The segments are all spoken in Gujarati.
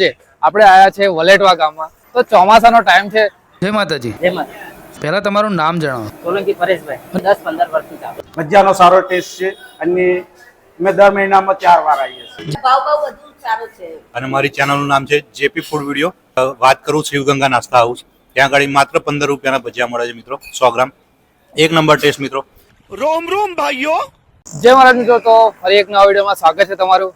આજે આપણે આયા છે વલેટવા ગામમાં. તો ચોમાસાનો ટાઈમ છે. જય માતાજી. જેમાં પહેલા તમારું નામ જણાવો. સોલંકી પરેશભાઈ. દસ પંદર વર્ષથી મજાનો સારો ટેસ્ટ છે અને અમે દર મહિનામાં ચાર વાર આવીએ છીએ. ભાવ ભાવ વધુ સારો છે. અને મારી ચેનલનું નામ છે જેપી ફૂડ વીડિયો વાત કરું શિવગંગા નાસ્તા હાઉસ ત્યાં આગળ માત્ર પંદર રૂપિયાના ભજીયા મળે છે મિત્રો સો ગ્રામ. એક નંબર ટેસ્ટ મિત્રો. રોમ રોમ ભાઈઓ. જય મહારાજ મિત્રો તો ફરી એક નવા વિડીયોમાં સ્વાગત છે તમારું.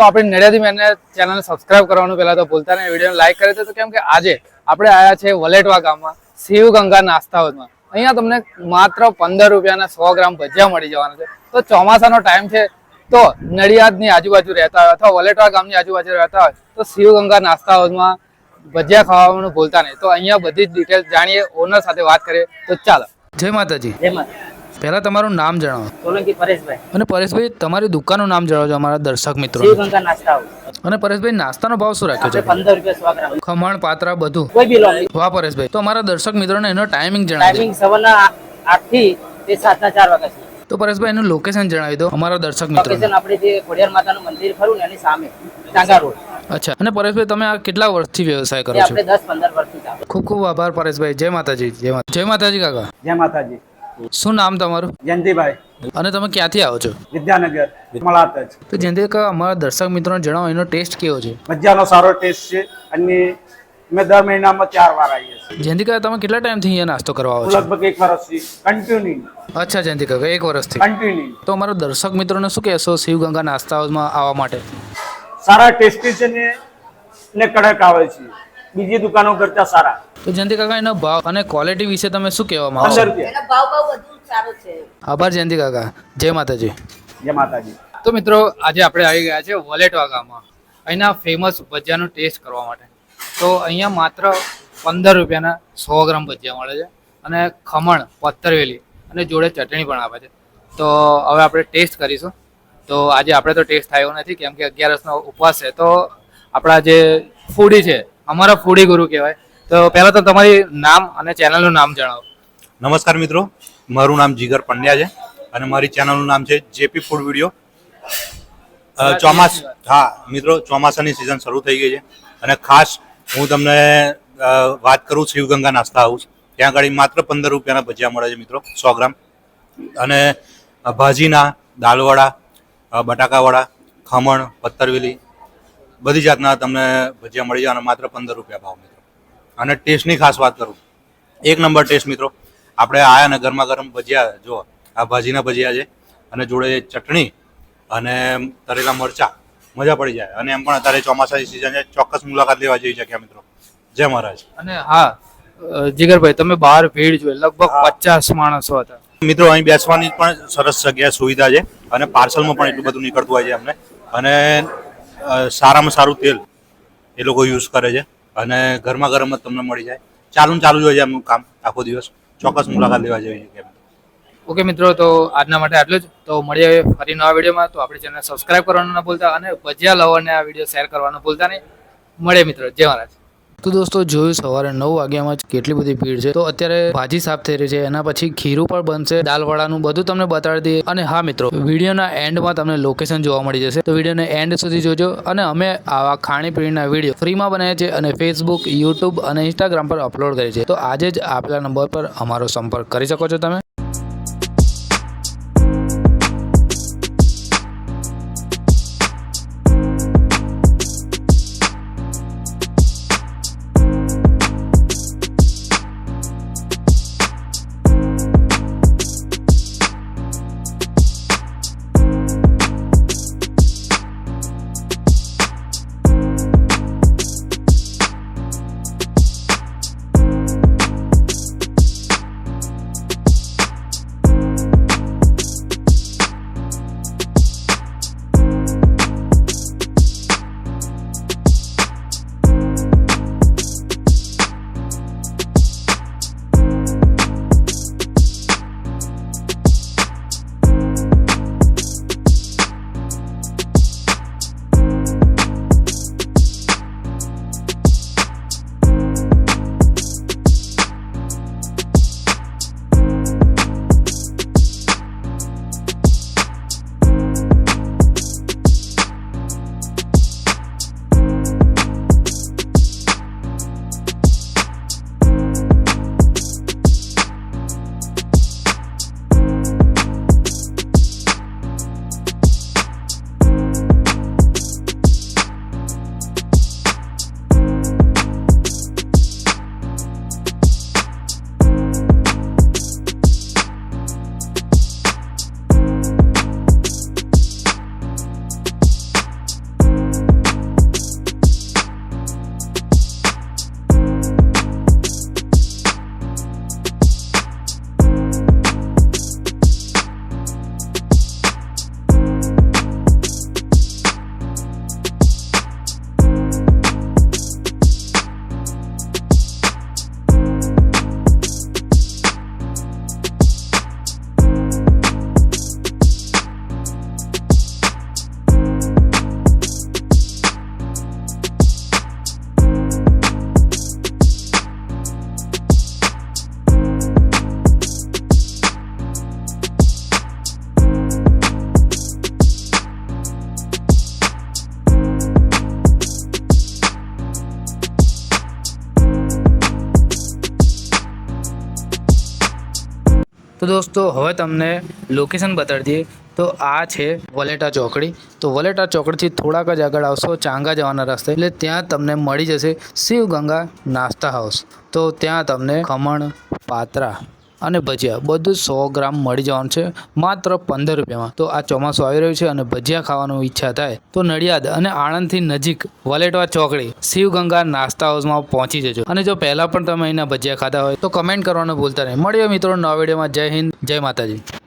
તો આપણે નડિયાદી મેનને ચેનલને સબસ્ક્રાઇબ કરવાનું પહેલાં તો ભૂલતા નહીં. વિડીયોને લાઈક કરે તો કેમ કે આજે આપણે આયા છે વલેટવા ગામમાં શિવગંગા નાસ્તા હાઉસમાં અહીંયા તમને માત્ર પંદર રૂપિયાના સો ગ્રામ ભજીયા મળી જવાના છે. તો ચોમાસાનો ટાઈમ છે તો નડિયાદની આજુબાજુ રહેતા હોય અથવા વલેટવા ગામની આજુબાજુ રહેતા હોય તો શિવગંગા નાસ્તા હાઉસમાં ભજીયા ખાવાનું ભૂલતા નહીં. તો અહીંયા બધી જ ડિટેલ્સ જાણીએ ઓનર સાથે વાત કરીએ. તો ચાલો. જય માતાજી. જેમાં પહેલા તમારું નામ જણાવો. સોલંકી પરેશભાઈ. અને પરેશભાઈ તમારી દુકાનનું નામ જણાવજો અમારા દર્શક મિત્રો શિવગંગા નાસ્તા અને પરેશભાઈ નાસ્તાનો ભાવ શું રાખ્યો છે? પંદર રૂપિયા ખમણ પાત્રા બધું? કોઈ બી વાહ પરેશભાઈ. તો અમારા દર્શક મિત્રોને એનો ટાઈમિંગ જણાવો ટાઈમિંગ સવારના આઠથી તે સાતના ચાર વાગ્યા સુધી. તો પરેશભાઈ એનું લોકેશન જણાવી દો અમારા દર્શક મિત્રો લોકેશન આપણે જે ખોડિયાર માતાનું મંદિર ખરું ને એની સામે ટાંગા રોડ. અચ્છા. અને પરેશભાઈ તમે આ કેટલા વર્ષથી વ્યવસાય કરો છો? આપણે દસ પંદર વર્ષથી ખૂબ ખૂબ આભાર પરેશભાઈ. જય માતાજી જય જય માતાજી કાકા. જય માતાજી. શું નામ તમારું? જયંતિભાઈ. અને તમે ક્યાંથી આવો છો? વિદ્યાનગર મળાત તો જયંતિ અમારા દર્શક મિત્રોને જણાવો એનો ટેસ્ટ કેવો છે? મજાનો સારો ટેસ્ટ છે અને અમે દર મહિનામાં ચાર વાર આવીએ છીએ. જયંતિકા તમે કેટલા ટાઈમથી અહીંયા નાસ્તો કરવા આવો છો? લગભગ એક વર્ષથી કન્ટિન્યુ અચ્છા જયંતિકા એક વર્ષથી. કન્ટિન્યુ તો અમારા દર્શક મિત્રોને શું કહેશો શિવગંગા નાસ્તા હાઉસમાં આવવા માટે? સારા ટેસ્ટી છે ને ને કડક આવે છે. બીજી દુકાનો કરતા સારા. તો જયંતિ કાકા એનો ભાવ અને ક્વોલિટી વિશે તમે શું કહેવા માંગો છો? એનો ભાવ ભાવ વધુ સારો છે. આભાર જયંતિ કાકા. જય માતાજી. જય માતાજી. તો મિત્રો આજે આપણે આવી ગયા છે વલેટવા ગામમાં અહીંના ફેમસ ભજીયાનો ટેસ્ટ કરવા માટે. તો અહીંયા માત્ર પંદર રૂપિયાના સો ગ્રામ ભજીયા મળે છે અને ખમણ પથ્થરવેલી અને જોડે ચટણી પણ આપે છે. તો હવે આપણે ટેસ્ટ કરીશું. તો આજે આપણે તો ટેસ્ટ થયો નથી કેમ કે અગિયારસનો ઉપવાસ છે. તો આપણા જે ફૂડી છે અમારા ફૂડી ગુરુ કહેવાય. તો પહેલાં તો તમારી નામ અને ચેનલનું નામ જણાવો. નમસ્કાર મિત્રો મારું નામ જીગર પંડ્યા છે અને મારી ચેનલનું નામ છે જેપી ફૂડ વીડિયો. ચોમાસ હા મિત્રો ચોમાસાની સિઝન શરૂ થઈ ગઈ છે અને ખાસ હું તમને વાત કરું શિવગંગા નાસ્તા હાઉસ ત્યાં આગળ માત્ર પંદર રૂપિયાના ભજીયા મળે છે મિત્રો સો ગ્રામ. અને ભાજીના દાલવડા બટાકાવડા ખમણ પથ્થરવેલી બધી જાતના તમને ભજીયા મળી જાય અને માત્ર પંદર રૂપિયા ભાવ મિત્રો. અને ટેસ્ટની ખાસ વાત કરું. એક નંબર ટેસ્ટ મિત્રો આપણે આયા ને ગરમા ગરમ ભજીયા જો આ ભાજીના ભજીયા છે. અને જોડે ચટણી અને તરેલા મરચા મજા પડી જાય. અને એમ પણ અત્યારે ચોમાસાની સિઝન છે ચોક્કસ મુલાકાત લેવા જેવી જગ્યા મિત્રો? જય મહારાજ. અને હા જીગરભાઈ તમે બહાર ભીડ જોઈ લગભગ પચાસ માણસો હતા. મિત્રો અહીં બેસવાની પણ સરસ જગ્યા સુવિધા છે. અને પાર્સલમાં પણ એટલું બધું નીકળતું હોય છે અમને. અને સારામાં સારું તેલ એ લોકો યુઝ કરે છે. અને ઘરમાં ગરમ જ તમને મળી જાય. ચાલુ ને ચાલુ જ હોય છે એમનું કામ, આખો દિવસ. ચોક્કસ મુલાકાત લેવા જેવી છે ઓકે મિત્રો, તો આજના માટે આટલું જ. તો મળીએ ફરી નવા વિડીયોમાં. તો આપણી ચેનલ સબસ્ક્રાઇબ કરવાનું ન ભૂલતા અને ભજીયા લવરને આ વીડિયો શેર કરવાનું ભૂલતા નહીં. મળીએ મિત્રો. જય મહારાજ. તો દોસ્તો જોયું સવારે નવ વાગ્યામાં જ કેટલી બધી ભીડ છે. તો અત્યારે ભાજી સાફ થઈ રહી છે, એના પછી ખીરું પણ બનશે, દાલવડાનું બધું તમને બતાડી દઈએ. અને હા મિત્રો, વિડીયોના એન્ડમાં તમને લોકેશન જોવા મળી જશે. તો વિડીયોને એન્ડ સુધી જોજો અને અમે આવા ખાણીપીણીના વીડિયો ફ્રીમાં બનાવીએ છીએ અને ફેસબુક યુટ્યુબ અને ઇન્સ્ટાગ્રામ પર અપલોડ કરીએ છીએ. તો આજે જ આપેલા નંબર પર અમારો સંપર્ક કરી શકો છો તમે. તો દોસ્તો, હવે તમને લોકેશન બતાડી દઈએ. તો આ છે વલેટા ચોકડી. તો વલેટા ચોકડીથી થોડાક જ આગળ આવશો ચાંગા જવાના રસ્તે. એટલે ત્યાં તમને મળી જશે શિવગંગા નાસ્તા હાઉસ તો ત્યાં તમને ખમણ, પાત્રા અને ભજીયા. બધું સો ગ્રામ મળી જવાનું છે. માત્ર પંદર રૂપિયામાં. તો આ ચોમાસું આવી રહ્યું છે અને ભજીયા ખાવાનું ઈચ્છા થાય, તો નડિયાદ અને આણંદથી નજીક વલેટવા ચોકડી શિવગંગા નાસ્તા હાઉસમાં પહોંચી જજો. અને જો પહેલાં પણ તમે અહીંના ભજીયા ખાધા હોય, તો કમેન્ટ કરવાનું ભૂલતા નહીં. મળીએ મિત્રો નવા વિડીયોમાં. જય હિન્દ, જય માતાજી.